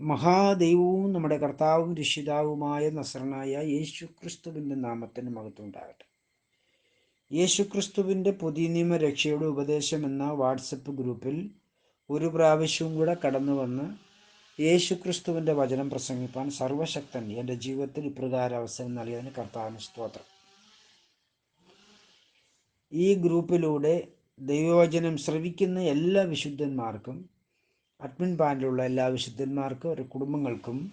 മഹാദൈവവും നമ്മുടെ കർത്താവും രക്ഷിതാവുമായ നസറനായ യേശു ക്രിസ്തുവിന്റെ നാമത്തിന് മഹത്വം ഉണ്ടാകട്ടെ യേശു ക്രിസ്തുവിന്റെ പുതിയ നിയമ രക്ഷയുടെ ഉപദേശം എന്ന വാട്സപ്പ് ഗ്രൂപ്പിൽ ഒരു പ്രാവശ്യവും കൂടെ കടന്നു വന്ന് യേശു ക്രിസ്തുവിന്റെ വചനം പ്രസംഗിപ്പാൻ സർവശക്തൻ എന്റെ ജീവിതത്തിൽ ഇപ്രകാരം അവസരം നൽകിയതിന് കർത്താവിന് സ്തോത്രം. ഈ ഗ്രൂപ്പിലൂടെ ദൈവവചനം ശ്രവിക്കുന്ന എല്ലാ വിശുദ്ധന്മാർക്കും അഡ്മിൻ പാനലുള്ള എല്ലാ വിശുദ്ധന്മാർക്കും ഒരു കുടുംബങ്ങൾക്കും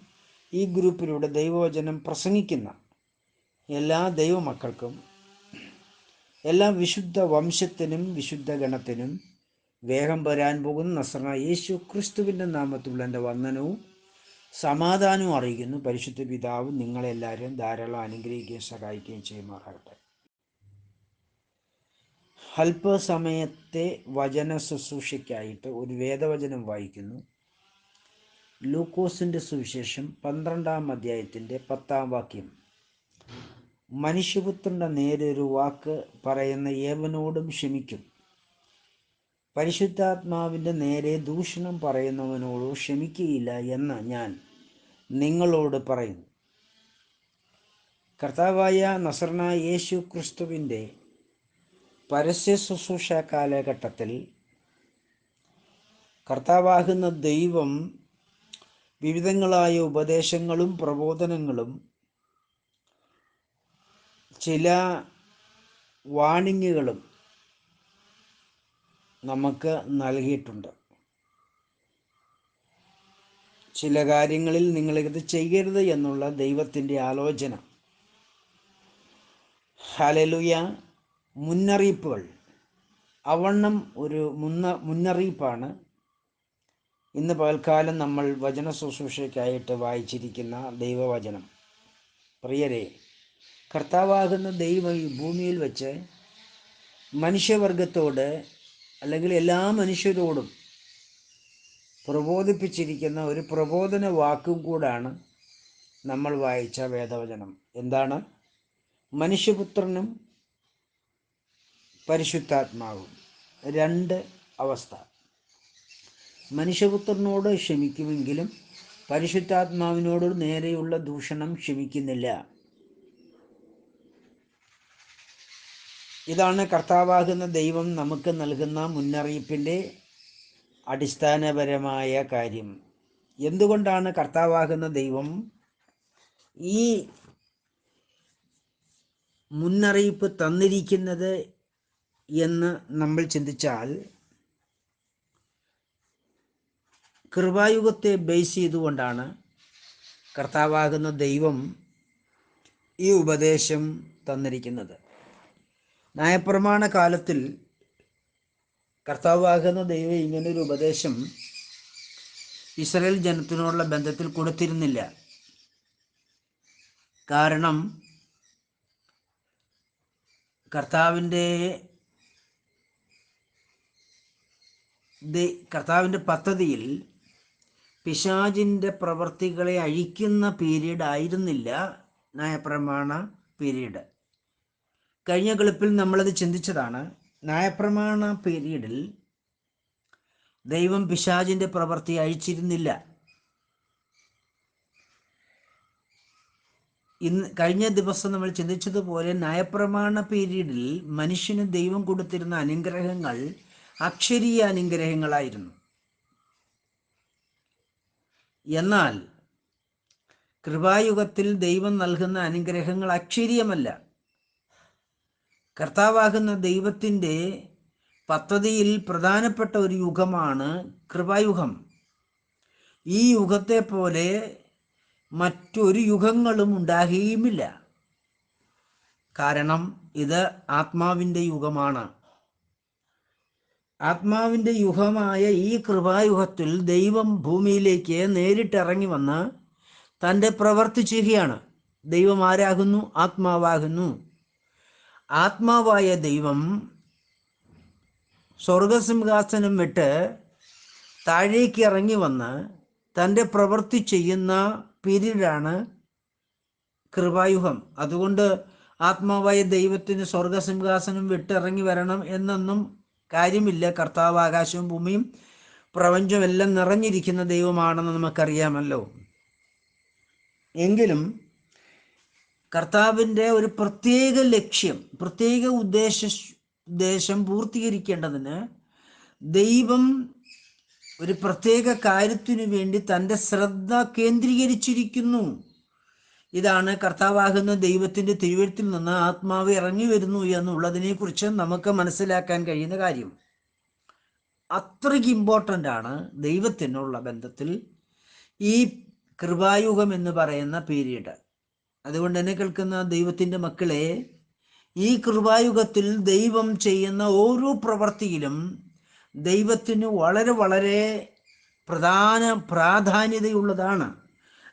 ഈ ഗ്രൂപ്പിലൂടെ ദൈവവചനം പ്രസംഗിക്കുന്ന എല്ലാ ദൈവമക്കൾക്കും എല്ലാ വിശുദ്ധ വംശത്തിനും വിശുദ്ധ ഗണത്തിനും വേഗം വരാൻ പോകുന്ന നസ്രണ യേശു ക്രിസ്തുവിന്റെ നാമത്തിലുള്ള എന്റെ വന്ദനവും സമാധാനവും അറിയിക്കുന്നു. പരിശുദ്ധ പിതാവ് നിങ്ങളെല്ലാവരും ധാരാളം അനുഗ്രഹിക്കുകയും സഹായിക്കുകയും ചെയ്യുമാറാകട്ടെ. അല്പസമയത്തെ വചന ശുശ്രൂഷയ്ക്കായിട്ട് ഒരു വേദവചനം വായിക്കുന്നു. ലൂക്കോസിന്റെ സുവിശേഷം പന്ത്രണ്ടാം അധ്യായത്തിന്റെ പത്താം വാക്യം. മനുഷ്യപുത്രന്റെ നേരെ ഒരു വാക്ക് പറയുന്ന ഏവനോടും ക്ഷമിക്കും. പരിശുദ്ധാത്മാവിന്റെ നേരെ ദൂഷണം പറയുന്നവനോടോ ക്ഷമിക്കുകയില്ല എന്ന് ഞാൻ നിങ്ങളോട് പറയുന്നു. കർത്താവായ നസർണ യേശു ക്രിസ്തുവിന്റെ പരസ്യ ശുശ്രൂഷ കാലഘട്ടത്തിൽ കർത്താവാകുന്ന ദൈവം വിവിധങ്ങളായ ഉപദേശങ്ങളും പ്രബോധനങ്ങളും ചില വാണിങ്ങുകളും നമുക്ക് നൽകിയിട്ടുണ്ട്. ചില കാര്യങ്ങളിൽ നിങ്ങളിത് ചെയ്യരുത് എന്നുള്ള ദൈവത്തിന്റെ ആലോചന. ഹലലുയ മുന്നറിയിപ്പുകൾ. അവണ്ണം ഒരു മുന്ന മുന്നറിയിപ്പാണ്. ഇന്ന് പകൽക്കാലം നമ്മൾ വചന ശുശ്രൂഷയ്ക്കായിട്ട് വായിച്ചിരിക്കുന്ന ദൈവവചനം. പ്രിയരെ കർത്താവാകുന്ന ദൈവം ഈ ഭൂമിയിൽ വെച്ച് മനുഷ്യവർഗത്തോട് അല്ലെങ്കിൽ എല്ലാ മനുഷ്യരോടും പ്രബോധിപ്പിച്ചിരിക്കുന്ന ഒരു പ്രബോധന വാക്കും കൂടാണ് നമ്മൾ വായിച്ച വേദവചനം. എന്താണ്? മനുഷ്യപുത്രനും പരിശുദ്ധാത്മാവും. രണ്ട് അവസ്ഥ. മനുഷ്യപുത്രനോട് ക്ഷമിക്കുമെങ്കിലും പരിശുദ്ധാത്മാവിനോട് നേരെയുള്ള ദൂഷണം ക്ഷമിക്കുന്നില്ല. ഇതാണ് കർത്താവാകുന്ന ദൈവം നമുക്ക് നൽകുന്ന മുന്നറിയിപ്പിന്റെ അടിസ്ഥാനപരമായ കാര്യം. എന്തുകൊണ്ടാണ് കർത്താവാകുന്ന ദൈവം ഈ മുന്നറിയിപ്പ് തന്നിരിക്കുന്നത് എന്ന് നമ്മൾ ചിന്തിച്ചാൽ കൃപായുഗത്തെ ബേസ് ചെയ്തുകൊണ്ടാണ് കർത്താവാകുന്ന ദൈവം ഈ ഉപദേശം തന്നിരിക്കുന്നത്. നയപ്രമാണ കാലത്തിൽ കർത്താവാകുന്ന ദൈവം ഇങ്ങനൊരു ഉപദേശം ഇസ്രയേൽ ജനത്തിനോടുള്ള ബന്ധത്തിൽ കൊടുത്തിരുന്നില്ല. കാരണം കർത്താവിന്റെ കർത്താവിന്റെ പദ്ധതിയിൽ പിശാജിന്റെ പ്രവർത്തികളെ അഴിക്കുന്ന പീരീഡ് ആയിരുന്നില്ല നയപ്രമാണ പീരീഡ് കഴിഞ്ഞ കളിപ്പിൽ നമ്മളത് ചിന്തിച്ചതാണ് നയപ്രമാണ പീരീഡിൽ ദൈവം പിശാജിന്റെ പ്രവൃത്തി അഴിച്ചിരുന്നില്ല. ഇന്ന് കഴിഞ്ഞ ദിവസം നമ്മൾ ചിന്തിച്ചതുപോലെ നയപ്രമാണ പീരീഡിൽ മനുഷ്യന് ദൈവം കൊടുത്തിരുന്ന അനുഗ്രഹങ്ങൾ അക്ഷരീയ അനുഗ്രഹങ്ങളായിരുന്നു. എന്നാൽ കൃപായുഗത്തിൽ ദൈവം നൽകുന്ന അനുഗ്രഹങ്ങൾ അക്ഷരീയമല്ല. കർത്താവാകുന്ന ദൈവത്തിന്റെ പദ്ധതിയിൽ പ്രധാനപ്പെട്ട ഒരു യുഗമാണ് കൃപായുഗം. ഈ യുഗത്തെ പോലെ മറ്റൊരു യുഗങ്ങളും ഉണ്ടാകുകയുമില്ല. കാരണം ഇത് ആത്മാവിന്റെ യുഗമാണ്. ആത്മാവിന്റെ യുഗമായ ഈ കൃപായുഗത്തിൽ ദൈവം ഭൂമിയിലേക്ക് നേരിട്ടിറങ്ങി വന്ന് തന്റെ പ്രവർത്തി ചെയ്യുകയാണ്. ദൈവം ആരാകുന്നു? ആത്മാവാകുന്നു. ആത്മാവായ ദൈവം സ്വർഗസിംഹാസനം വിട്ട് താഴേക്ക് ഇറങ്ങി വന്ന് തന്റെ പ്രവൃത്തി ചെയ്യുന്ന പീരീഡാണ് കൃപായുഗം അതുകൊണ്ട് ആത്മാവായ ദൈവത്തിന് സ്വർഗസിംഹാസനം വിട്ടിറങ്ങി വരണം എന്നൊന്നും കാര്യമില്ല. കർത്താവ് ആകാശവും ഭൂമിയും പ്രപഞ്ചമെല്ലാം നിറഞ്ഞിരിക്കുന്ന ദൈവമാണെന്ന് നമുക്കറിയാമല്ലോ. എങ്കിലും കർത്താവിന്റെ ഒരു പ്രത്യേക ലക്ഷ്യം പ്രത്യേക ഉദ്ദേശ ഉദ്ദേശം പൂർത്തീകരിക്കേണ്ടതിന് ദൈവം ഒരു പ്രത്യേക കാര്യത്തിനു വേണ്ടി തന്റെ ശ്രദ്ധ കേന്ദ്രീകരിച്ചിരിക്കുന്നു. ഇതാണ് കർത്താവാകുന്ന ദൈവത്തിന്റെ തിരുവഴുത്തിൽ നിന്ന് ആത്മാവ് ഇറങ്ങി വരുന്നു എന്നുള്ളതിനെ കുറിച്ച് നമുക്ക് മനസ്സിലാക്കാൻ കഴിയുന്ന കാര്യം. അത്രയ്ക്ക് ഇമ്പോർട്ടന്റ് ആണ് ദൈവത്തിനുള്ള ബന്ധത്തിൽ ഈ കൃപായുഗം എന്ന് പറയുന്ന പീരീഡ് അതുകൊണ്ട് തന്നെ കേൾക്കുന്ന ദൈവത്തിന്റെ മക്കളെ ഈ കൃപായുഗത്തിൽ ദൈവം ചെയ്യുന്ന ഓരോ പ്രവൃത്തിയിലും ദൈവത്തിന് വളരെ വളരെ പ്രധാന പ്രാധാന്യതയുള്ളതാണ്.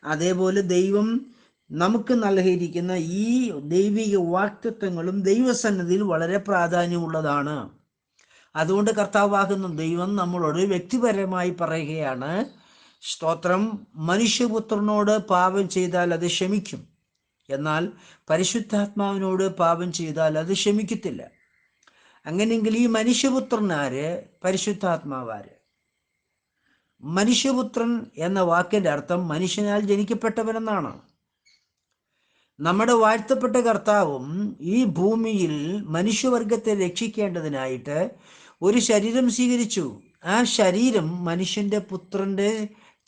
അതേപോലെ ദൈവം നമുക്ക് നൽകിയിരിക്കുന്ന ഈ ദൈവിക വാക്തത്വങ്ങളും ദൈവസന്നദ്ധിയിൽ വളരെ പ്രാധാന്യമുള്ളതാണ്. അതുകൊണ്ട് കർത്താവാകുന്ന ദൈവം നമ്മളോട് വ്യക്തിപരമായി പറയുകയാണ് സ്തോത്രം മനുഷ്യപുത്രനോട് പാപം ചെയ്താൽ അത് ക്ഷമിക്കും. എന്നാൽ പരിശുദ്ധാത്മാവിനോട് പാപം ചെയ്താൽ അത് ക്ഷമിക്കത്തില്ല. അങ്ങനെയെങ്കിൽ ഈ മനുഷ്യപുത്രനാര്? പരിശുദ്ധാത്മാവാര്. മനുഷ്യപുത്രൻ എന്ന വാക്കിന്റെ അർത്ഥം മനുഷ്യനാൽ ജനിക്കപ്പെട്ടവനെന്നാണ്. നമ്മുടെ വാഴ്ത്തപ്പെട്ട കർത്താവും ഈ ഭൂമിയിൽ മനുഷ്യവർഗത്തെ രക്ഷിക്കേണ്ടതിനായിട്ട് ഒരു ശരീരം സ്വീകരിച്ചു. ആ ശരീരം മനുഷ്യന്റെ പുത്രന്റെ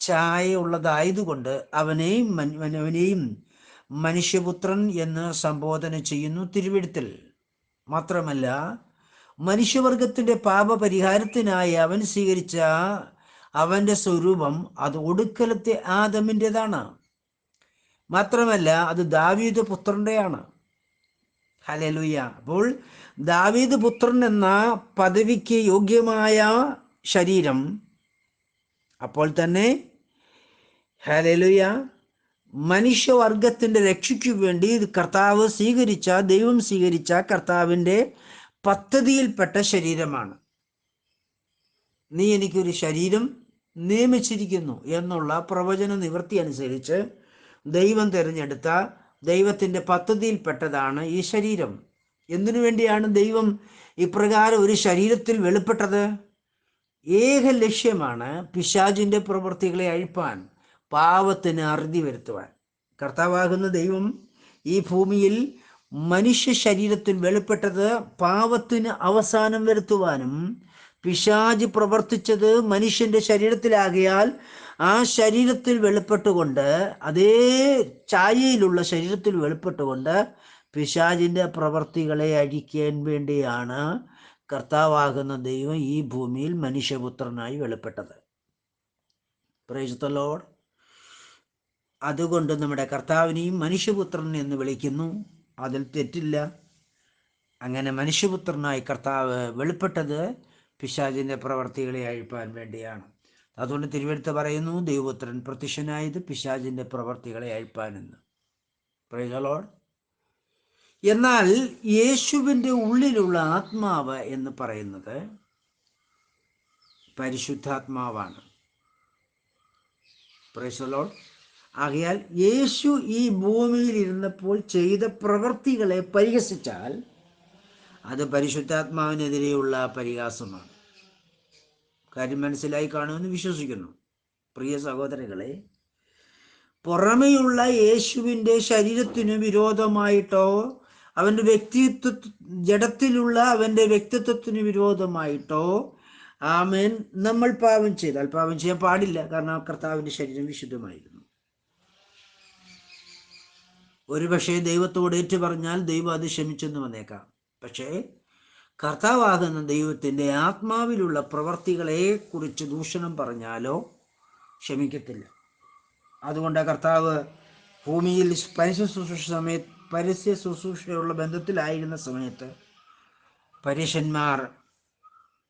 ഛായ ഉള്ളതായതുകൊണ്ട് അവനെയും അവനെയും മനുഷ്യപുത്രൻ എന്ന് സംബോധന ചെയ്യുന്നു തിരുവിടുത്തിൽ മാത്രമല്ല മനുഷ്യവർഗത്തിന്റെ പാപപരിഹാരത്തിനായി അവൻ സ്വീകരിച്ച അവന്റെ സ്വരൂപം അത് ഒടുക്കലത്തെ ആദമിന്റെതാണ് മാത്രമല്ല അത് ദാവീദ് പുത്രന്റെയാണ്. ഹലലുയ്യ അപ്പോൾ ദാവീദ് പുത്രൻ എന്ന പദവിക്ക് യോഗ്യമായ ശരീരം. അപ്പോൾ തന്നെ ഹലലുയ മനുഷ്യവർഗത്തിന്റെ രക്ഷയ്ക്കു വേണ്ടി കർത്താവ് സ്വീകരിച്ച ദൈവം സ്വീകരിച്ച കർത്താവിന്റെ പദ്ധതിയിൽപ്പെട്ട ശരീരമാണ്. നീ എനിക്കൊരു ശരീരം നിയമിച്ചിരിക്കുന്നു എന്നുള്ള പ്രവചന നിവൃത്തി അനുസരിച്ച് ദൈവം തിരഞ്ഞെടുത്ത ദൈവത്തിന്റെ പദ്ധതിയിൽപ്പെട്ടതാണ് ഈ ശരീരം. എന്തിനു വേണ്ടിയാണ് ദൈവം ഇപ്രകാരം ഒരു ശരീരത്തിൽ വെളിപ്പെട്ടത്? ഏക ലക്ഷ്യമാണ് പിശാചിന്റെ പ്രവൃത്തികളെ അഴിപ്പാൻ പാവത്തിന് അറുതി വരുത്തുവാൻ. കർത്താവാകുന്ന ദൈവം ഈ ഭൂമിയിൽ മനുഷ്യ ശരീരത്തിൽ വെളിപ്പെട്ടത് പാവത്തിന് അവസാനം വരുത്തുവാനും പിശാജ് പ്രവർത്തിച്ചത് മനുഷ്യന്റെ ശരീരത്തിലാകിയാൽ ആ ശരീരത്തിൽ വെളിപ്പെട്ടുകൊണ്ട് അതേ ചായയിലുള്ള ശരീരത്തിൽ വെളിപ്പെട്ടുകൊണ്ട് പിശാജിന്റെ പ്രവർത്തികളെ അഴിക്കാൻ വേണ്ടിയാണ് കർത്താവാകുന്ന ദൈവം ഈ ഭൂമിയിൽ മനുഷ്യപുത്രനായി വെളിപ്പെട്ടത്. ലോർഡ് അതുകൊണ്ട് നമ്മുടെ കർത്താവിനെയും മനുഷ്യപുത്രൻ എന്ന് വിളിക്കുന്നു. അതിൽ തെറ്റില്ല. അങ്ങനെ മനുഷ്യപുത്രനായി കർത്താവ് വെളിപ്പെട്ടത് പിശാചിന്റെ പ്രവർത്തികളെ അഴിപ്പാൻ വേണ്ടിയാണ്. അതുകൊണ്ട് തിരുവെടുത്ത് പറയുന്നു ദൈവപുത്രൻ പ്രത്യക്ഷനായത് പിശാചിന്റെ പ്രവർത്തികളെ അഴിപ്പാനെന്ന്. പ്രൈസലോൾ എന്നാൽ യേശുവിന്റെ ഉള്ളിലുള്ള ആത്മാവ് എന്ന് പറയുന്നത് പരിശുദ്ധാത്മാവാണ്. പ്രൈസലോൾ ആകയാൽ യേശു ഈ ഭൂമിയിൽ ഇരുന്നപ്പോൾ ചെയ്ത പ്രവൃത്തികളെ പരിഹസിച്ചാൽ അത് പരിശുദ്ധാത്മാവിനെതിരെയുള്ള പരിഹാസമാണ്. കാര്യം മനസ്സിലായി കാണുമെന്ന് വിശ്വസിക്കുന്നു. പ്രിയ സഹോദരങ്ങളെ പുറമെയുള്ള യേശുവിന്റെ ശരീരത്തിനു വിരോധമായിട്ടോ അവന്റെ വ്യക്തിത്വ ജഡത്തിലുള്ള അവന്റെ വ്യക്തിത്വത്തിന് വിരോധമായിട്ടോ ആമേൻ നമ്മൾ പാപം ചെയ്താൽ പാപം ചെയ്യാൻ പാടില്ല. കാരണം കർത്താവിന്റെ ശരീരം വിശുദ്ധമായിരുന്നു. ഒരുപക്ഷെ ദൈവത്തോട് ഏറ്റു പറഞ്ഞാൽ ദൈവം അത് ക്ഷമിച്ചെന്ന് വന്നേക്കാം. പക്ഷേ കർത്താവാകുന്ന ദൈവത്തിന്റെ ആത്മാവിലുള്ള പ്രവർത്തികളെ കുറിച്ച് ദൂഷണം പറഞ്ഞാലോ? ക്ഷമിക്കത്തില്ല. അതുകൊണ്ട് കർത്താവ് ഭൂമിയിൽ പരസ്യ ശുശ്രൂഷ സമയത്ത് പരസ്യ ശുശ്രൂഷയുള്ള ബന്ധത്തിലായിരുന്ന സമയത്ത് പരീഷന്മാർ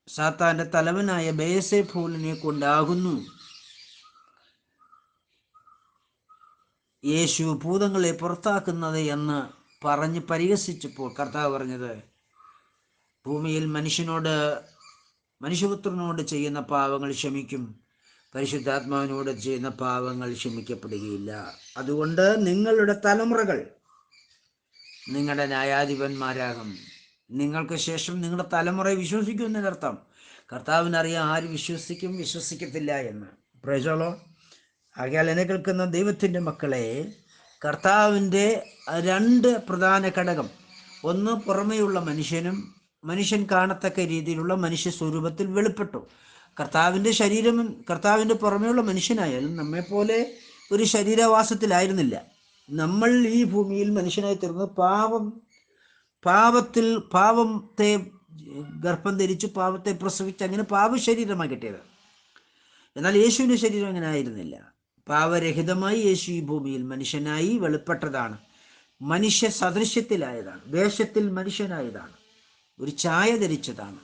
സാത്താന്റെ തലവനായ ബേസെ ഫൂലിനെ കൊണ്ടാകുന്നു. യേശു ഭൂതങ്ങളെ പുറത്താക്കുന്നത് എന്ന് പറഞ്ഞ് പരിഹസിച്ചപ്പോൾ കർത്താവ് പറഞ്ഞത് ഭൂമിയിൽ മനുഷ്യനോട് മനുഷ്യപുത്രനോട് ചെയ്യുന്ന പാവങ്ങൾ ക്ഷമിക്കും. പരിശുദ്ധാത്മാവിനോട് ചെയ്യുന്ന പാവങ്ങൾ ക്ഷമിക്കപ്പെടുകയില്ല. അതുകൊണ്ട് നിങ്ങളുടെ തലമുറകൾ നിങ്ങളുടെ ന്യായാധിപന്മാരാകും. നിങ്ങൾക്ക് ശേഷം നിങ്ങളുടെ തലമുറയെ വിശ്വസിക്കും എന്നതിനർത്ഥം കർത്താവിനറിയാം ആര് വിശ്വസിക്കും വിശ്വസിക്കത്തില്ല എന്ന്. പ്രജോളോ ആകയാൽ എന്നെ കേൾക്കുന്ന ദൈവത്തിന്റെ മക്കളെ കർത്താവിന്റെ രണ്ട് പ്രധാന ഘടകം. ഒന്ന് പുറമേയുള്ള മനുഷ്യനും മനുഷ്യൻ കാണത്തക്ക രീതിയിലുള്ള മനുഷ്യ സ്വരൂപത്തിൽ വെളിപ്പെട്ടു. കർത്താവിന്റെ ശരീരം കർത്താവിന്റെ പുറമെയുള്ള മനുഷ്യനായാലും നമ്മെപ്പോലെ ഒരു ശരീരവാസത്തിലായിരുന്നില്ല. നമ്മൾ ഈ ഭൂമിയിൽ മനുഷ്യനായി തീർന്ന് പാപം പാപത്തിൽ പാപത്തെ ഗർഭം ധരിച്ചു പാപത്തെ പ്രസവിച്ച് അങ്ങനെ പാപശരീരമായി കിട്ടിയത്. എന്നാൽ യേശുവിന്റെ ശരീരം അങ്ങനെ ആയിരുന്നില്ല. പാവരഹിതമായി യേശു ഈ ഭൂമിയിൽ മനുഷ്യനായി വെളിപ്പെട്ടതാണ്. മനുഷ്യ സദൃശ്യത്തിലായതാണ്. വേഷത്തിൽ മനുഷ്യനായതാണ്. ഒരു ഛായ ധരിച്ചതാണ്.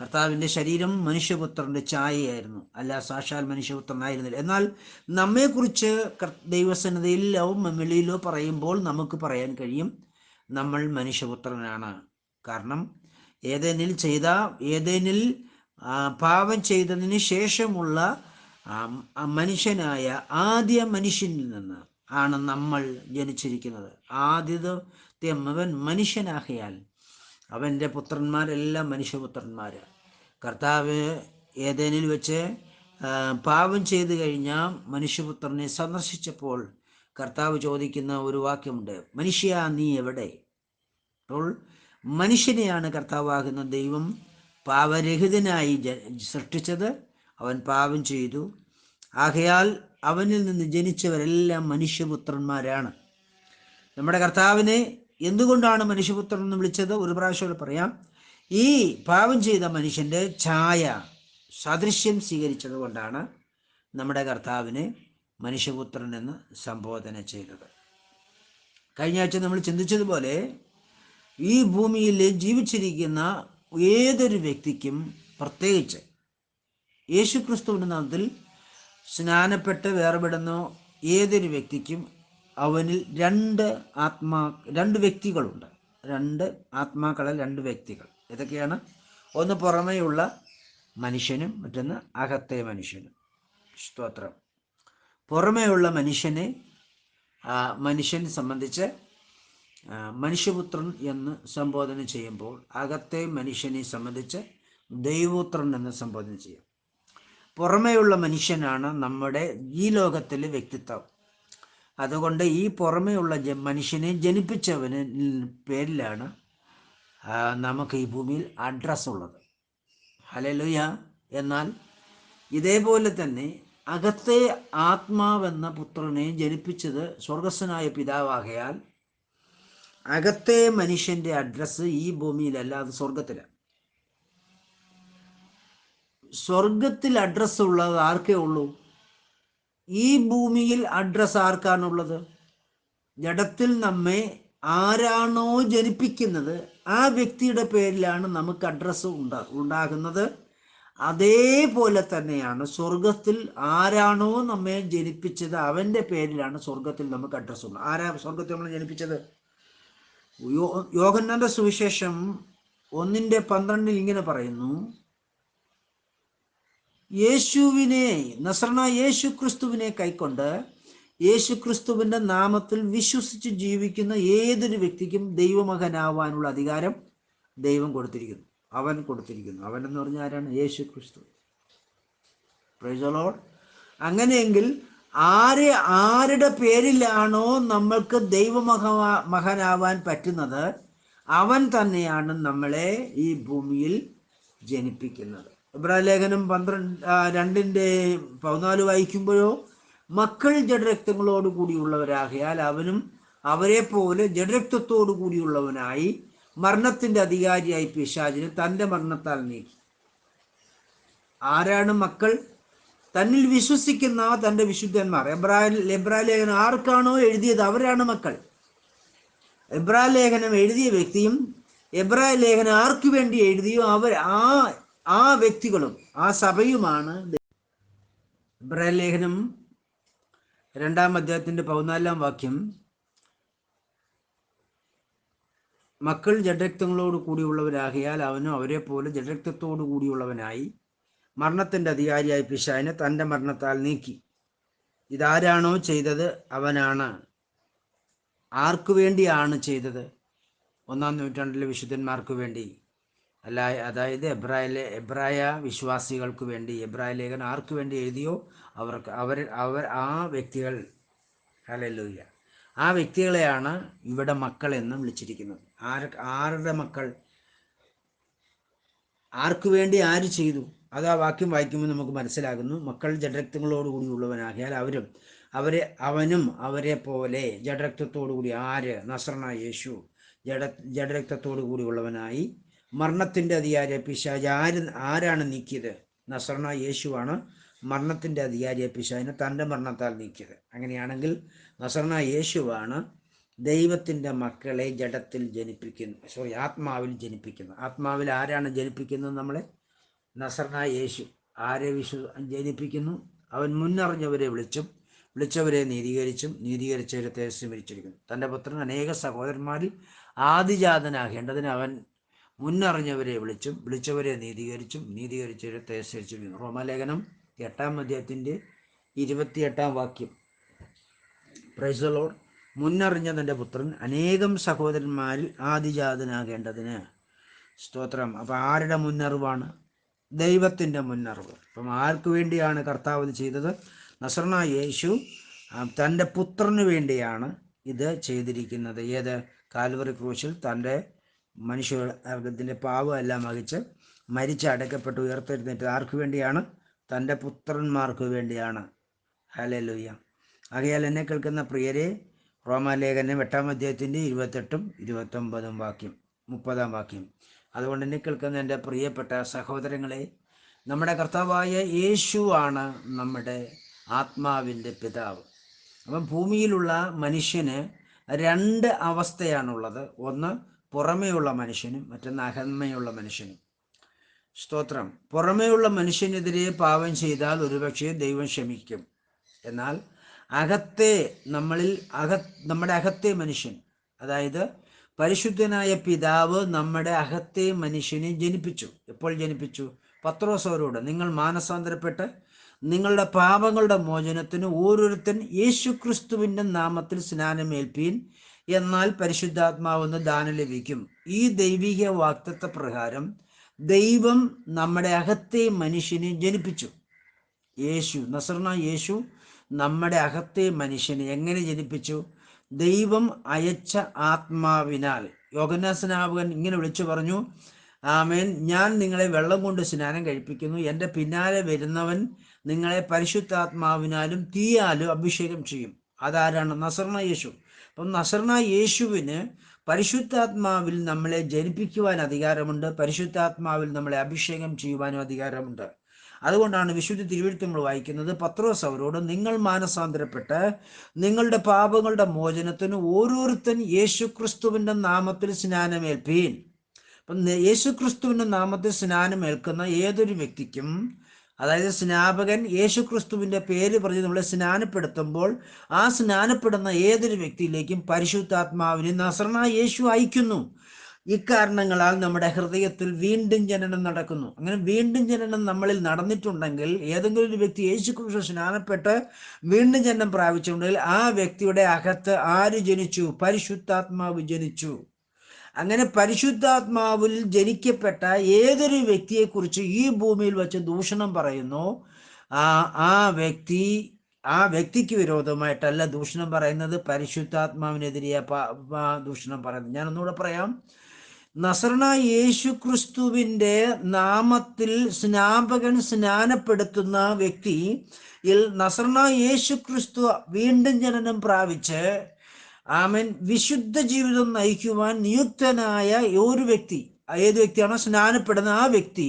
കർത്താവിന്റെ ശരീരം മനുഷ്യപുത്രന്റെ ഛായയായിരുന്നു അല്ല സാക്ഷാൽ മനുഷ്യപുത്രനായിരുന്നില്ല. എന്നാൽ നമ്മെക്കുറിച്ച് ദൈവസന്നതയിലോ വെളിയിലോ പറയുമ്പോൾ നമുക്ക് പറയാൻ കഴിയും നമ്മൾ മനുഷ്യപുത്രനാണ്. കാരണം ഏതേനിൽ ചെയ്ത ഏതേനിൽ പാപം ചെയ്തതിന് ശേഷമുള്ള മനുഷ്യനായ ആദ്യ മനുഷ്യനിൽ നിന്ന് ആണ് നമ്മൾ ജനിച്ചിരിക്കുന്നത്. ആദ്യത്തെ മകൻ മനുഷ്യനാകയാൽ അവന്റെ പുത്രന്മാരെല്ലാം മനുഷ്യപുത്രന്മാർ കർത്താവ് ഏതേനിൽ വെച്ച് പാപം ചെയ്തു കഴിഞ്ഞ മനുഷ്യപുത്രനെ സന്ദർശിച്ചപ്പോൾ കർത്താവ് ചോദിക്കുന്ന ഒരു വാക്യമുണ്ട് മനുഷ്യ നീ എവിടെ? അപ്പോൾ മനുഷ്യനെയാണ് കർത്താവാകുന്ന ദൈവം പാപരഹിതനായി സൃഷ്ടിച്ചത്. അവൻ പാപം ചെയ്തു. ആകയാൽ അവനിൽ നിന്ന് ജനിച്ചവരെല്ലാം മനുഷ്യപുത്രന്മാരാണ്. നമ്മുടെ കർത്താവിനെ എന്തുകൊണ്ടാണ് മനുഷ്യപുത്രൻ എന്ന് വിളിച്ചത്? ഒരു പ്രാവശ്യം പറയാം. ഈ പാപം ചെയ്ത മനുഷ്യന്റെ ഛായ സദൃശ്യം സ്വീകരിച്ചത് കൊണ്ടാണ് നമ്മുടെ കർത്താവിനെ മനുഷ്യപുത്രൻ എന്ന് സംബോധന ചെയ്തത്. കഴിഞ്ഞ ആഴ്ച നമ്മൾ ചിന്തിച്ചതുപോലെ ഈ ഭൂമിയിൽ ജീവിച്ചിരിക്കുന്ന ഏതൊരു വ്യക്തിക്കും പ്രത്യേകിച്ച് യേശുക്രിസ്തുവിന്റെ നാമത്തിൽ സ്നാനപ്പെട്ട് വേർപെടുന്ന ഏതൊരു വ്യക്തിക്കും അവനിൽ രണ്ട് ആത്മാ രണ്ട് വ്യക്തികളുണ്ട്. രണ്ട് ആത്മാക്കളെ രണ്ട് വ്യക്തികൾ. ഇതൊക്കെയാണ് ഒന്ന് പുറമേയുള്ള മനുഷ്യനും മറ്റൊന്ന് അകത്തെ മനുഷ്യനും. സ്തോത്രം. പുറമേയുള്ള മനുഷ്യനെ മനുഷ്യനെ സംബന്ധിച്ച് മനുഷ്യപുത്രൻ എന്ന് സംബോധന ചെയ്യുമ്പോൾ അകത്തെ മനുഷ്യനെ സംബന്ധിച്ച് ദൈവപുത്രൻ എന്ന് സംബോധന ചെയ്യും. പുറമേയുള്ള മനുഷ്യനാണ് നമ്മുടെ ഈ ലോകത്തിലെ വ്യക്തിത്വം. അതുകൊണ്ട് ഈ പുറമേയുള്ള മനുഷ്യനെ ജനിപ്പിച്ചവന് പേരിലാണ് നമുക്ക് ഈ ഭൂമിയിൽ അഡ്രസ്സ് ഉള്ളത്. ഹലലുയ എന്നാൽ ഇതേപോലെ തന്നെ അകത്തെ ആത്മാവെന്ന പുത്രനെ ജനിപ്പിച്ചത് സ്വർഗസ്വനായ പിതാവാകയാൽ അകത്തെ മനുഷ്യന്റെ അഡ്രസ്സ് ഈ ഭൂമിയിലല്ല അത് സ്വർഗത്തിലാണ് സ്വർഗത്തിൽ അഡ്രസ്സ് ഉള്ളത് ആർക്കേ ഉള്ളൂ? ഈ ഭൂമിയിൽ അഡ്രസ് ആർക്കാണുള്ളത്? ജഡത്തിൽ നമ്മെ ആരാണോ ജനിപ്പിക്കുന്നത് ആ വ്യക്തിയുടെ പേരിലാണ് നമുക്ക് അഡ്രസ് ഉണ്ടാ ഉണ്ടാകുന്നത്. അതേപോലെ തന്നെയാണ് സ്വർഗത്തിൽ ആരാണോ നമ്മെ ജനിപ്പിച്ചത് അവന്റെ പേരിലാണ് സ്വർഗത്തിൽ നമുക്ക് അഡ്രസ്സ് ഉണ്ട് ആരാ സ്വർഗത്തിൽ നമ്മൾ ജനിപ്പിച്ചത്? യോ- യോഹന്നാന്റെ സുവിശേഷം ഒന്നിന്റെ പന്ത്രണ്ടിൽ ഇങ്ങനെ പറയുന്നു യേശുവിനെ നസ്രണ യേശു ക്രിസ്തുവിനെ കൈക്കൊണ്ട് യേശു ക്രിസ്തുവിന്റെ നാമത്തിൽ വിശ്വസിച്ച് ജീവിക്കുന്ന ഏതൊരു വ്യക്തിക്കും ദൈവമകനാവാനുള്ള അധികാരം ദൈവം കൊടുത്തിരിക്കുന്നു. അവൻ കൊടുത്തിരിക്കുന്നു. അവൻ എന്ന് പറഞ്ഞ ആരാണ്? യേശു ക്രിസ്തു പ്രൈസലോഡ്. അങ്ങനെയെങ്കിൽ ആരെ ആരുടെ പേരിലാണോ നമ്മൾക്ക് ദൈവമഹ മകനാവാൻ പറ്റുന്നത് അവൻ തന്നെയാണ് നമ്മളെ ഈ ഭൂമിയിൽ ജനിപ്പിക്കുന്നത്. ഇബ്രാഹിം ലേഖനം പന്ത്രണ്ട് രണ്ടിന്റെ പതിനാല് വായിക്കുമ്പോഴോ മക്കൾ ജഡരക്തങ്ങളോട് കൂടിയുള്ളവരാകയാൽ അവനും അവരെ പോലെ ജഡരക്തത്തോടു കൂടിയുള്ളവനായി മരണത്തിന്റെ അധികാരിയായി പിശാചിനെ തന്റെ മരണത്താൽ നീക്കി. ആരാണ് മക്കൾ? തന്നിൽ വിശ്വസിക്കുന്ന തന്റെ വിശുദ്ധന്മാർ. എബ്രാ ലേഖനം ആർക്കാണോ എഴുതിയത്? അവരാണ് മക്കൾ. എബ്രാ ലേഖനം എഴുതിയ വ്യക്തിയും എബ്രാ ലേഖനം ആർക്കു വേണ്ടി എഴുതിയോ? അവർ ആ ആ വ്യക്തികളും ആ സഭയുമാണ് ലേഖനം രണ്ടാം അധ്യായത്തിന്റെ പതിനാലാം വാക്യം. മക്കൾ ജഡരക്തങ്ങളോട് കൂടിയുള്ളവരാകിയാൽ അവനും അവരെ പോലെ ജഡരക്തത്തോടു കൂടിയുള്ളവനായി മരണത്തിന്റെ അധികാരിയായ പിശാനെ തന്റെ മരണത്താൽ നീക്കി. ഇതാരാണോ ചെയ്തത്? അവനാണ്. ആർക്കു വേണ്ടിയാണ് ചെയ്തത്? ഒന്നാം നൂറ്റാണ്ടിലെ വിശുദ്ധന്മാർക്ക് വേണ്ടി അല്ല അതായത് എബ്രായ എബ്രായ വിശ്വാസികൾക്ക് വേണ്ടി എബ്രായ ലേഖനം ആർക്ക് വേണ്ടി എഴുതിയോ? അവർക്ക് അവർ അവർ ആ വ്യക്തികൾ ഹല്ലേലൂയ. ആ വ്യക്തികളെയാണ് ഇവിടെ മക്കൾ എന്നും വിളിച്ചിരിക്കുന്നത്. ആര് ആരുടെ മക്കൾ? ആർക്ക് വേണ്ടി ആര് ചെയ്തു? അത് ആ വാക്യം വായിക്കുമ്പോൾ നമുക്ക് മനസ്സിലാകുന്നു. മക്കൾ ജഡരക്തങ്ങളോടുകൂടിയുള്ളവനാകിയാൽ അവരും അവരെ അവനും അവരെ പോലെ ജഡരക്തത്തോടു കൂടി ആര്? നസ്രണ യേശു ജഡ ജഡരക്തത്തോടു കൂടി ഉള്ളവനായി മരണത്തിന്റെ അധികാരി പിശാജ് ആര് ആരാണ് നീക്കിയത്? നസറണ യേശുവാണ് മരണത്തിന്റെ അധികാരിയെ പിശാജിനെ തന്റെ മരണത്താൽ നീക്കിയത്. അങ്ങനെയാണെങ്കിൽ നസറണ യേശുവാണ് ദൈവത്തിന്റെ മക്കളെ ജഡത്തിൽ ജനിപ്പിക്കുന്നു സോറി ആത്മാവിൽ ജനിപ്പിക്കുന്നു. ആത്മാവിൽ ആരാണ് ജനിപ്പിക്കുന്നത് നമ്മളെ? നസറണ യേശു. ആരെ വിശ്വ ജനിപ്പിക്കുന്നു? അവൻ മുന്നറിഞ്ഞവരെ വിളിച്ചും വിളിച്ചവരെ നീതീകരിച്ചും നീതീകരിച്ചവരെ തേജസ്വരിച്ചിരിക്കുന്നു തന്റെ പുത്രൻ അനേക സഹോദരന്മാരിൽ ആദിജാതനാകേണ്ടതിന് അവൻ മുന്നറിഞ്ഞവരെ വിളിച്ചും വിളിച്ചവരെ നീതീകരിച്ചും നീതീകരിച്ചവരെ തേജസ്വരിച്ചിരിക്കുന്നു റോമാലേഖനം എട്ടാം അധ്യായത്തിന്റെ ഇരുപത്തിയെട്ടാം വാക്യം. പ്രൈസലോർ മുന്നറിഞ്ഞ തന്റെ പുത്രൻ അനേകം സഹോദരന്മാരിൽ ആദിജാതനാകേണ്ടതിന്. സ്തോത്രം. അപ്പം ആരുടെ മുന്നറിവാണ്? ദൈവത്തിന്റെ മുന്നറിവ്. അപ്പം ആർക്കു വേണ്ടിയാണ് കർത്താവ് ഇത് ചെയ്തത്? നസർണ യേശു തന്റെ പുത്രന് വേണ്ടിയാണ് ഇത് ചെയ്തിരിക്കുന്നത്. ഏത്? കാൽവറി ക്രൂശിൽ തന്റെ മനുഷ്യവർഗത്തിന്റെ പാവമെല്ലാം വഹിച്ച് മരിച്ച് അടക്കപ്പെട്ട് ഉയർത്തെഴുന്നേറ്റ് ആർക്കു വേണ്ടിയാണ്? തന്റെ പുത്രന്മാർക്ക് വേണ്ടിയാണ്. ഹലേ ലൂയ്യ ആകയാൽ എന്നെ കേൾക്കുന്ന പ്രിയരെ റോമാലേഖനം എട്ടാം അധ്യായത്തിന്റെ ഇരുപത്തെട്ടും ഇരുപത്തൊമ്പതും വാക്യം മുപ്പതാം വാക്യം. അതുകൊണ്ട് എന്നെ കേൾക്കുന്ന എന്റെ പ്രിയപ്പെട്ട സഹോദരങ്ങളെ നമ്മുടെ കർത്താവായ യേശുവാണ് നമ്മുടെ ആത്മാവിന്റെ പിതാവ്. അപ്പം ഭൂമിയിലുള്ള മനുഷ്യന് രണ്ട് അവസ്ഥയാണുള്ളത്. ഒന്ന് പുറമേയുള്ള മനുഷ്യനും മറ്റൊന്ന് അകന്മയുള്ള മനുഷ്യനും. സ്തോത്രം. പുറമേയുള്ള മനുഷ്യനെതിരെ പാപം ചെയ്താൽ ഒരുപക്ഷെ ദൈവം ക്ഷമിക്കും. എന്നാൽ അകത്തെ നമ്മളിൽ അക നമ്മുടെ അകത്തെ മനുഷ്യൻ അതായത് പരിശുദ്ധനായ പിതാവ് നമ്മുടെ അകത്തെ മനുഷ്യനെ ജനിപ്പിച്ചു. എപ്പോൾ ജനിപ്പിച്ചു? പത്രോസവരോട് നിങ്ങൾ മാനസാന്തരപ്പെട്ട് നിങ്ങളുടെ പാപങ്ങളുടെ മോചനത്തിന് ഓരോരുത്തൻ യേശു ക്രിസ്തുവിന്റെ നാമത്തിൽ സ്നാനമേൽപ്പീൻ. എന്നാൽ പരിശുദ്ധാത്മാവെന്ന് ദാനം ലഭിക്കും. ഈ ദൈവിക വാക്തത്വ പ്രകാരം ദൈവം നമ്മുടെ അകത്തെ മനുഷ്യനെ ജനിപ്പിച്ചു. യേശു നസർണ യേശു നമ്മുടെ അകത്തെ മനുഷ്യനെ എങ്ങനെ ജനിപ്പിച്ചു? ദൈവം അയച്ച ആത്മാവിനാൽ. യോഗനാസനാപകൻ ഇങ്ങനെ വിളിച്ചു പറഞ്ഞു ആമേൻ. ഞാൻ നിങ്ങളെ വെള്ളം കൊണ്ട് സ്നാനം കഴിപ്പിക്കുന്നു. എന്റെ പിന്നാലെ വരുന്നവൻ നിങ്ങളെ പരിശുദ്ധാത്മാവിനാലും തീയാലും അഭിഷേകം ചെയ്യും. അതാരാണ്? നസർണ യേശു. അപ്പം നസർണ യേശുവിന് പരിശുദ്ധാത്മാവിൽ നമ്മളെ ജനിപ്പിക്കുവാൻ അധികാരമുണ്ട്. പരിശുദ്ധാത്മാവിൽ നമ്മളെ അഭിഷേകം ചെയ്യുവാനും അധികാരമുണ്ട്. അതുകൊണ്ടാണ് വിശുദ്ധ തിരുവഴുത്ത് നമ്മൾ വായിക്കുന്നത്. പത്രോസ് അവരോട് നിങ്ങൾ മാനസാന്തരപ്പെട്ട് നിങ്ങളുടെ പാപങ്ങളുടെ മോചനത്തിന് ഓരോരുത്തൻ യേശു ക്രിസ്തുവിന്റെ നാമത്തിൽ സ്നാനമേൽപ്പീൻ. അപ്പം യേശു ക്രിസ്തുവിന്റെ നാമത്തിൽ സ്നാനമേൽക്കുന്ന ഏതൊരു വ്യക്തിക്കും അതായത് സ്നാപകൻ യേശു ക്രിസ്തുവിന്റെ പേര് പറഞ്ഞ് നമ്മളെ സ്നാനപ്പെടുത്തുമ്പോൾ ആ സ്നാനപ്പെടുന്ന ഏതൊരു വ്യക്തിയിലേക്കും പരിശുദ്ധാത്മാവിനെ നസറണ യേശു അയക്കുന്നു. ഇക്കാരണങ്ങളാൽ നമ്മുടെ ഹൃദയത്തിൽ വീണ്ടും ജനനം നടക്കുന്നു. അങ്ങനെ വീണ്ടും ജനനം നമ്മളിൽ നടന്നിട്ടുണ്ടെങ്കിൽ ഏതെങ്കിലും ഒരു വ്യക്തി യേശു ക്രിസ്തു സ്നാനപ്പെട്ട് വീണ്ടും ജനനം പ്രാപിച്ചിട്ടുണ്ടെങ്കിൽ ആ വ്യക്തിയുടെ അകത്ത് ആര് ജനിച്ചു? പരിശുദ്ധാത്മാവ് ജനിച്ചു. അങ്ങനെ പരിശുദ്ധാത്മാവിൽ ജനിക്കപ്പെട്ട ഏതൊരു വ്യക്തിയെക്കുറിച്ച് ഈ ഭൂമിയിൽ വെച്ച് ദൂഷണം പറയുന്നു ആ ആ വ്യക്തി ആ വ്യക്തിക്ക് വിരോധമായിട്ടല്ല ദൂഷണം പറയുന്നത് പരിശുദ്ധാത്മാവിനെതിരെ പ- പ- ദൂഷണം പറയുന്നത്. ഞാൻ ഒന്നുകൂടെ പറയാം. നസറണ യേശു ക്രിസ്തുവിന്റെ നാമത്തിൽ സ്നാപകൻ സ്നാനപ്പെടുത്തുന്ന വ്യക്തി നസറണ യേശു ക്രിസ്തു വീണ്ടും ജനനം പ്രാപിച്ച് ആമൻ. വിശുദ്ധ ജീവിതം നയിക്കുവാൻ നിയുക്തനായ ഒരു വ്യക്തി ഏത് വ്യക്തിയാണോ സ്നാനപ്പെടുന്ന ആ വ്യക്തി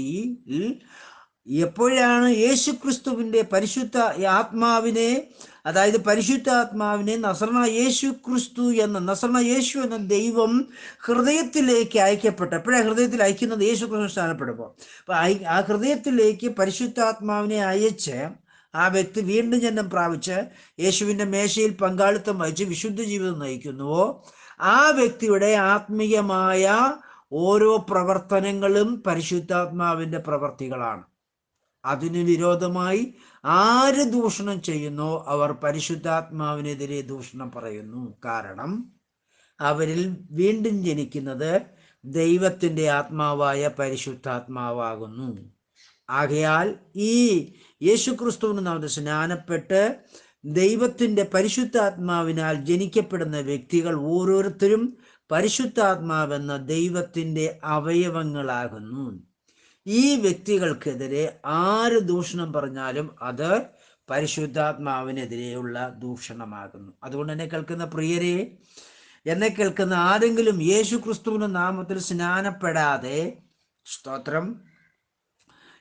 എപ്പോഴാണ് യേശു ക്രിസ്തുവിന്റെ പരിശുദ്ധ ആത്മാവിനെ അതായത് പരിശുദ്ധ ആത്മാവിനെ നസറണ യേശു ക്രിസ്തു എന്ന നസറണ യേശു എന്ന ദൈവം ഹൃദയത്തിലേക്ക് അയക്കപ്പെട്ടു. എപ്പോഴാണ് ഹൃദയത്തിൽ അയക്കുന്നത്? യേശു ക്രിസ്തു സ്നാനപ്പെടുമ്പോൾ. അപ്പൊ ആ ഹൃദയത്തിലേക്ക് പരിശുദ്ധാത്മാവിനെ അയച്ച് ആ വ്യക്തി വീണ്ടും ജന്മം പ്രാപിച്ച് യേശുവിന്റെ മേശയിൽ പങ്കാളിത്തം വഹിച്ച് വിശുദ്ധ ജീവിതം നയിക്കുന്നുവോ ആ വ്യക്തിയുടെ ആത്മീയമായ ഓരോ പ്രവർത്തനങ്ങളും പരിശുദ്ധാത്മാവിന്റെ പ്രവർത്തികളാണ്. അതിന് വിരോധമായി ആര് ദൂഷണം ചെയ്യുന്നോ അവർ പരിശുദ്ധാത്മാവിനെതിരെ ദൂഷണം പറയുന്നു. കാരണം അവരിൽ വീണ്ടും ജനിക്കുന്നത് ദൈവത്തിന്റെ ആത്മാവായ പരിശുദ്ധാത്മാവാകുന്നു. ആകയാൽ ഈ യേശുക്രിസ്തുവിന് നാമത്തിൽ സ്നാനപ്പെട്ട് ദൈവത്തിന്റെ പരിശുദ്ധാത്മാവിനാൽ ജനിക്കപ്പെടുന്ന വ്യക്തികൾ ഓരോരുത്തരും പരിശുദ്ധാത്മാവെന്ന ദൈവത്തിന്റെ അവയവങ്ങളാകുന്നു. ഈ വ്യക്തികൾക്കെതിരെ ആര് ദൂഷണം പറഞ്ഞാലും അത് പരിശുദ്ധാത്മാവിനെതിരെയുള്ള ദൂഷണമാകുന്നു. അതുകൊണ്ട് എന്നെ കേൾക്കുന്ന പ്രിയരെ എന്നെ കേൾക്കുന്ന ആരെങ്കിലും യേശു ക്രിസ്തുവിന് നാമത്തിൽ സ്നാനപ്പെടാതെ സ്തോത്രം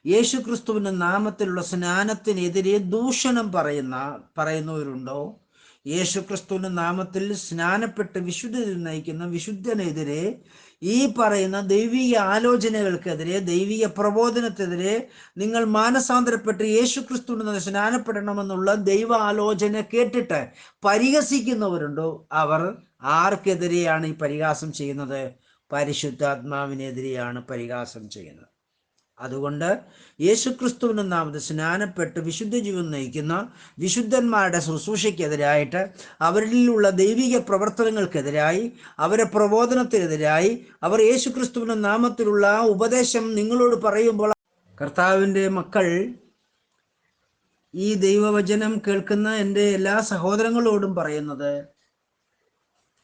യേശു ക്രിസ്തുവിന്റെ നാമത്തിലുള്ള സ്നാനത്തിനെതിരെ ദൂഷണം പറയുന്ന പറയുന്നവരുണ്ടോ? യേശു ക്രിസ്തുവിന്റെ നാമത്തിൽ സ്നാനപ്പെട്ട് വിശുദ്ധ നയിക്കുന്ന വിശുദ്ധനെതിരെ ഈ പറയുന്ന ദൈവിക ആലോചനകൾക്കെതിരെ ദൈവിക പ്രബോധനത്തെതിരെ നിങ്ങൾ മാനസാന്തരപ്പെട്ട് യേശു ക്രിസ്തുവിന് സ്നാനപ്പെടണമെന്നുള്ള ദൈവ ആലോചന കേട്ടിട്ട് പരിഹസിക്കുന്നവരുണ്ടോ? അവർ ആർക്കെതിരെയാണ് ഈ പരിഹാസം ചെയ്യുന്നത്? പരിശുദ്ധാത്മാവിനെതിരെയാണ് പരിഹാസം ചെയ്യുന്നത്. അതുകൊണ്ട് യേശുക്രിസ്തുവിന്റെ നാമത്തെ സ്നാനപ്പെട്ട് വിശുദ്ധ ജീവൻ നയിക്കുന്ന വിശുദ്ധന്മാരുടെ ശുശ്രൂഷയ്ക്കെതിരായിട്ട് അവരിലുള്ള ദൈവിക പ്രവർത്തനങ്ങൾക്കെതിരായി അവരെ പ്രബോധനത്തിനെതിരായി അവർ യേശുക്രിസ്തുവിന്റെ നാമത്തിലുള്ള ഉപദേശം നിങ്ങളോട് പറയുമ്പോൾ കർത്താവിന്റെ മക്കൾ ഈ ദൈവവചനം കേൾക്കുന്ന എന്റെ എല്ലാ സഹോദരങ്ങളോടും പറയുന്നത്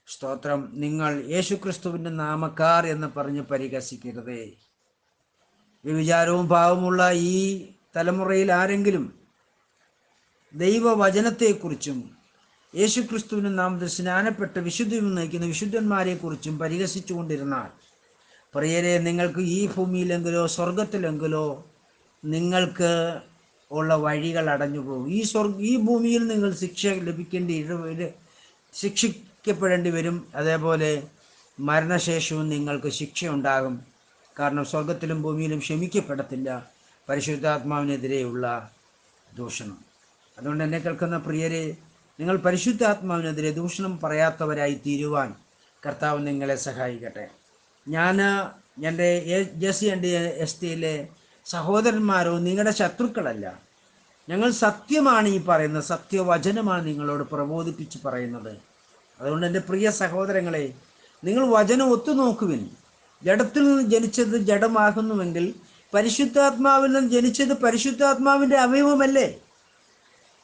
സ്തോത്രം നിങ്ങൾ യേശുക്രിസ്തുവിന്റെ നാമക്കാർ എന്ന് പറഞ്ഞ് പരിഹസിക്കരുതേ. വ്യഭിചാരവും പാവമുള്ള ഈ തലമുറയിൽ ആരെങ്കിലും ദൈവവചനത്തെക്കുറിച്ചും യേശുക്രിസ്തുവിന് നാമത്തിൽ സ്നാനപ്പെട്ട് വിശുദ്ധി നയിക്കുന്ന വിശുദ്ധന്മാരെക്കുറിച്ചും പരിഹസിച്ചുകൊണ്ടിരുന്നാൽ പ്രിയരെ നിങ്ങൾക്ക് ഈ ഭൂമിയിലെങ്കിലോ സ്വർഗത്തിലെങ്കിലോ നിങ്ങൾക്ക് ഉള്ള വഴികൾ അടഞ്ഞു പോകും. ഈ സ്വർഗ ഈ ഭൂമിയിൽ നിങ്ങൾ ശിക്ഷ ലഭിക്കേണ്ടി ശിക്ഷിക്കപ്പെടേണ്ടി വരും. അതേപോലെ മരണശേഷവും നിങ്ങൾക്ക് ശിക്ഷയുണ്ടാകും. കാരണം സ്വർഗത്തിലും ഭൂമിയിലും ക്ഷമിക്കപ്പെടത്തില്ല. പരിശുദ്ധാത്മാവിനെതിരെയുള്ള ദൂഷണം. അതുകൊണ്ട് എന്നെ കേൾക്കുന്ന പ്രിയരെ നിങ്ങൾ പരിശുദ്ധാത്മാവിനെതിരെ ദൂഷണം പറയാത്തവരായി തീരുവാൻ കർത്താവ് നിങ്ങളെ സഹായിക്കട്ടെ. ഞാൻ എന്റെ ജസ് എന്റെ എസ് ടിയിലെ സഹോദരന്മാരോ നിങ്ങളുടെ ശത്രുക്കളല്ല. ഞങ്ങൾ സത്യമാണ് ഈ പറയുന്നത് സത്യവചനമാണ് നിങ്ങളോട് പ്രബോധിപ്പിച്ച് പറയുന്നത്. അതുകൊണ്ട് എന്റെ പ്രിയ സഹോദരങ്ങളെ നിങ്ങൾ വചനം ഒത്തുനോക്കുവിൻ. ജഡത്തിൽ നിന്ന് ജനിച്ചത് ജഡമാകുന്നുവെങ്കിൽ പരിശുദ്ധാത്മാവിൽ നിന്ന് ജനിച്ചത് പരിശുദ്ധാത്മാവിന്റെ അവയവമല്ലേ?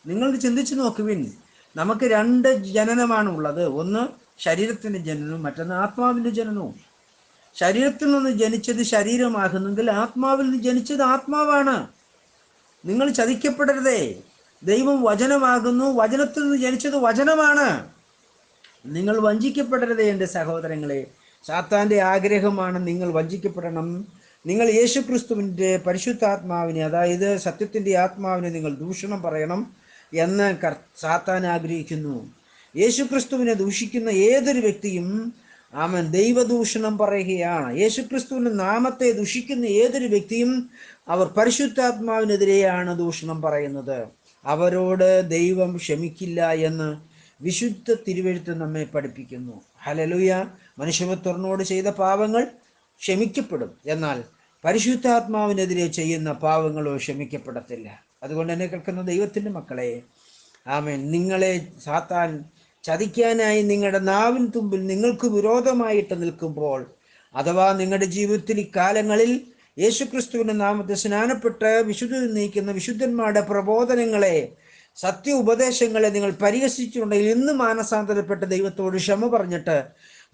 നിങ്ങൾ ചിന്തിച്ചു നോക്കുവിൻ. നമുക്ക് രണ്ട് ജനനമാണ് ഉള്ളത് ഒന്ന് ശരീരത്തിന്റെ ജനനവും മറ്റൊന്ന് ആത്മാവിന്റെ ജനനവും. ശരീരത്തിൽ നിന്ന് ജനിച്ചത് ശരീരമാകുന്നെങ്കിൽ ആത്മാവിൽ നിന്ന് ജനിച്ചത് ആത്മാവാണ്. നിങ്ങൾ ചതിക്കപ്പെടരുതേ. ദൈവം വചനമാകുന്നു. വചനത്തിൽ നിന്ന് ജനിച്ചത് വചനമാണ്. നിങ്ങൾ വഞ്ചിക്കപ്പെടരുതേ എന്റെ സഹോദരങ്ങളെ. സാത്താന്റെ ആഗ്രഹമാണ് നിങ്ങൾ വഞ്ചിക്കപ്പെടണം. നിങ്ങൾ യേശുക്രിസ്തുവിന്റെ പരിശുദ്ധാത്മാവിനെ അതായത് സത്യത്തിന്റെ ആത്മാവിനെ നിങ്ങൾ ദൂഷണം പറയണം എന്ന് കർ സാത്താൻ ആഗ്രഹിക്കുന്നു. യേശുക്രിസ്തുവിനെ ദൂഷിക്കുന്ന ഏതൊരു വ്യക്തിയും അവൻ ദൈവദൂഷണം പറയുകയാണ്. യേശുക്രിസ്തുവിന്റെ നാമത്തെ ദുഷിക്കുന്ന ഏതൊരു വ്യക്തിയും അവർ പരിശുദ്ധാത്മാവിനെതിരെയാണ് ദൂഷണം പറയുന്നത്. അവരോട് ദൈവം ക്ഷമിക്കില്ല എന്ന് വിശുദ്ധ തിരുവെഴുത്ത് നമ്മെ പഠിപ്പിക്കുന്നു. ഹലലുയ മനുഷ്യപുത്രനോട് ചെയ്ത പാവങ്ങൾ ക്ഷമിക്കപ്പെടും. എന്നാൽ പരിശുദ്ധാത്മാവിനെതിരെ ചെയ്യുന്ന പാവങ്ങളോ ക്ഷമിക്കപ്പെടത്തില്ല. അതുകൊണ്ട് തന്നെ കേൾക്കുന്ന ദൈവത്തിന്റെ മക്കളെ ആമേൻ. നിങ്ങളെ സാത്താൻ ചതിക്കാനായി നിങ്ങളുടെ നാവിൻ തുമ്പിൽ നിങ്ങൾക്ക് വിരോധമായിട്ട് നിൽക്കുമ്പോൾ അഥവാ നിങ്ങളുടെ ജീവിതത്തിൽ ഇക്കാലങ്ങളിൽ യേശുക്രിസ്തുവിന്റെ നാമത്തെ സ്നാനപ്പെട്ട് വിശുദ്ധ നീക്കുന്ന വിശുദ്ധന്മാരുടെ പ്രബോധനങ്ങളെ സത്യ ഉപദേശങ്ങളെ നിങ്ങൾ പരിഹസിച്ചിട്ടുണ്ടെങ്കിൽ ഇന്ന് മാനസാന്തരപ്പെട്ട ദൈവത്തോട് ക്ഷമ പറഞ്ഞിട്ട്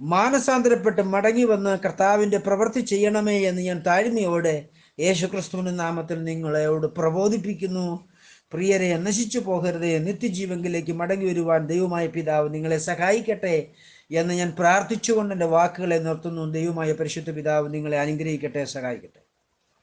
മാനസാന്തരപ്പെട്ട് മടങ്ങി വന്ന് കർത്താവിന്റെ പ്രവൃത്തി ചെയ്യണമേ എന്ന് ഞാൻ താഴ്മയോടെ യേശുക്രിസ്തുവിന്റെ നാമത്തിൽ നിങ്ങളെയോട് പ്രബോധിപ്പിക്കുന്നു. പ്രിയരെ നശിച്ചു പോകരുതേ. നിത്യജീവങ്കിലേക്ക് മടങ്ങി വരുവാൻ ദൈവമായ പിതാവ് നിങ്ങളെ സഹായിക്കട്ടെ എന്ന് ഞാൻ പ്രാർത്ഥിച്ചുകൊണ്ട് എന്റെ വാക്കുകളെ നിർത്തുന്നു. ദൈവമായ പരിശുദ്ധ പിതാവ് നിങ്ങളെ അനുഗ്രഹിക്കട്ടെ സഹായിക്കട്ടെ.